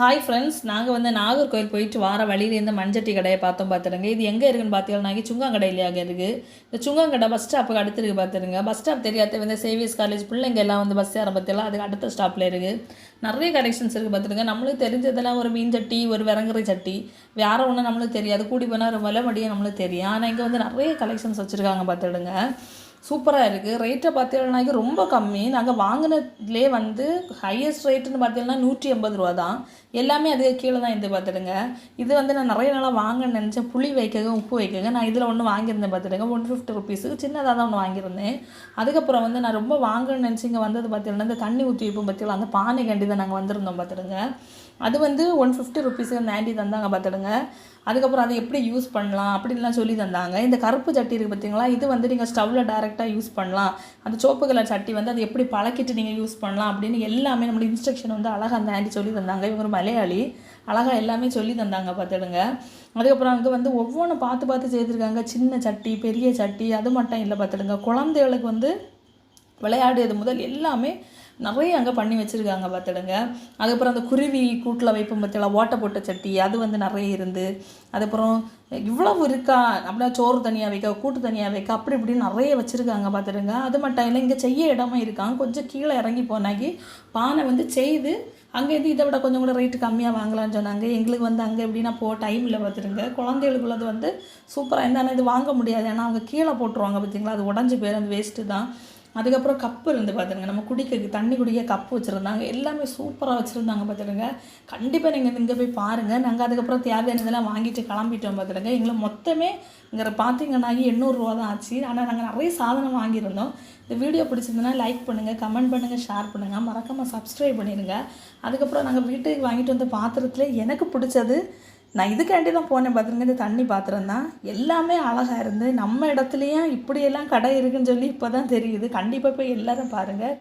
Hi friends நாங்கள் வந்து நாகர்கோயில் போயிட்டு வார வழியிலேருந்து மஞ்சட்டி கடையை பார்த்தோம் பார்த்துருங்க இது எங்கே இருக்குன்னு பார்த்தீங்கன்னா சுங்காங்கடையிலேயாக இருக்குது இந்த சுங்காங்கடை பஸ் ஸ்டாப்புக்கு அடுத்து இருக்குது பார்த்துருங்க பஸ் ஸ்டாப் தெரியாத வந்து சேவியஸ் காலேஜ் பிள்ளைங்க எல்லாம் வந்து பஸ் ஏற பற்றியெல்லாம் அதுக்கு அடுத்த ஸ்டாப்பில் இருக்குது நிறைய கலெக்ஷன்ஸ் இருக்குது பார்த்துருங்க நம்மளுக்கு தெரிஞ்சதெல்லாம் ஒரு மீன் சட்டி ஒரு விறங்குற சட்டி. வேறு ஒன்றும் நம்மளுக்கு தெரியாது. கூடி போனால் ஒரு விலை மடியும் நம்மளுக்கு தெரியும். ஆனால் இங்கே வந்து நிறைய கலெக்ஷன்ஸ் வச்சுருக்காங்க பார்த்துடுங்க. சூப்பராக இருக்குது ரேட்டை பார்த்தீங்கன்னாக்கி ரொம்ப கம்மி. நாங்கள் வாங்கினதுலே வந்து ஹையஸ்ட் ரேட்டுன்னு பார்த்தீங்கன்னா நூற்றி எண்பது ரூபா தான். எல்லாமே அதுக்கு கீழே தான் இது பார்த்துடுங்க இது வந்து நான் நிறைய நாளாக வாங்கன்னு நினச்சேன். புளி வைக்கங்க உப்பு வைக்கங்க. நான் இதில் ஒன்று வாங்கியிருந்தேன் பார்த்துடுங்க ஒன் ஃபிஃப்டி ருபீஸுக்கு சின்னதாக தான் ஒன்று வாங்கியிருந்தேன். அதுக்கப்புறம் வந்து நான் ரொம்ப வாங்கன்னு நினச்சி இங்கே வந்தது பார்த்தீங்கன்னா இந்த தண்ணி ஊற்றி வைப்போம் பார்த்தீங்களா அந்த பானை கண்டி தான் நாங்கள் வந்திருந்தோம் பார்த்துடுங்க அது வந்து ஒன் ஃபிஃப்டி ருபீஸுக்கு அந்த ஆண்டி தந்தாங்க பார்த்துடுங்க அதுக்கப்புறம் அதை எப்படி யூஸ் பண்ணலாம் அப்படின்லாம் சொல்லி தந்தாங்க. இந்த கருப்பு சட்டி இருக்குது பார்த்தீங்களா இது வந்து நீங்கள் ஸ்டவ்வில் கரெக்டாக யூஸ் பண்ணலாம். அந்த சோப்பு கலர் சட்டி வந்து அதை எப்படி பழக்கிட்டு நீங்கள் யூஸ் பண்ணலாம் அப்படின்னு எல்லாமே நம்மளோட இன்ஸ்ட்ரக்ஷன் வந்து அழகாக அந்த ஆண்டி சொல்லி தந்தாங்க. இவங்க ஒரு மலையாளி. அழகாக எல்லாமே சொல்லி தந்தாங்க பார்த்துடுங்க. அதுக்கப்புறம் அங்கே வந்து ஒவ்வொன்றும் பார்த்து பார்த்து செய்திருக்காங்க. சின்ன சட்டி பெரிய சட்டி அது மட்டும் இல்லை பார்த்துடுங்க. குழந்தைகளுக்கு வந்து விளையாடுறது முதல் எல்லாமே நிறைய அங்கே பண்ணி வச்சுருக்காங்க பார்த்துடுங்க அதுக்கப்புறம் அந்த குருவி கூட்டில் வைப்போம் பார்த்தீங்களா ஓட்டை போட்ட சட்டி அது வந்து நிறைய இருந்து. அதுக்கப்புறம் இவ்வளவு இருக்கா அப்படின்னா சோறு தனியாக வைக்க கூட்டு தனியாக வைக்க அப்படி இப்படின்னு நிறைய வச்சுருக்காங்க பார்த்துடுங்க அது மட்டும் இல்லை இங்கே செய்ய இடமா இருக்காங்க கொஞ்சம் கீழே இறங்கி போனாக்கி பானை வந்து செய்து அங்கே இது இதை விட கொஞ்சம் கூட ரேட்டு கம்மியாக வாங்கலாம்னு சொன்னாங்க. எங்களுக்கு வந்து அங்கே எப்படின்னா போ டைம் இல்லை பார்த்துருங்க குழந்தைகளுக்குள்ளது வந்து சூப்பராக இருந்தாலும் இது வாங்க முடியாது. ஏன்னா அவங்க கீழே போட்டுருவாங்க பார்த்தீங்களா அது உடஞ்சி போயிடும் அது வேஸ்ட்டு தான். அதுக்கப்புறம் கப்பு இருந்து பார்த்துருங்க நம்ம குடிக்க தண்ணி குடிக்க கப்பு வச்சுருந்தாங்க. எல்லாமே சூப்பராக வச்சுருந்தாங்க பார்த்துருங்க கண்டிப்பாக நீங்கள் இங்கே போய் பாருங்கள் நாங்கள் அதுக்கப்புறம் தேவையானதெல்லாம் வாங்கிட்டு கிளம்பிட்டோம் பார்த்துருங்க எங்களை மொத்தமே இங்கே பார்த்தீங்கன்னா எண்ணூறுரூவா தான் ஆச்சு. ஆனால் நாங்கள் நிறைய சாதனம் வாங்கியிருந்தோம். இந்த வீடியோ பிடிச்சிருந்தனா லைக் பண்ணுங்கள் கமெண்ட் பண்ணுங்கள் ஷேர் பண்ணுங்கள் மறக்காமல் சப்ஸ்கிரைப் பண்ணிடுங்க அதுக்கப்புறம் நாங்கள் வீட்டுக்கு வாங்கிட்டு வந்த பாத்திரத்தில் எனக்கு பிடிச்சது நான் இதுக்காண்டி தான் போனேன் பார்த்துருங்க இந்த தண்ணி பாத்திரம் தான். எல்லாமே அழகாக இருந்து நம்ம இடத்துலையும் இப்படியெல்லாம் கடை இருக்குன்னு சொல்லி இப்போ தான் தெரியுது. கண்டிப்பாக போய் எல்லோரும் பாருங்கள்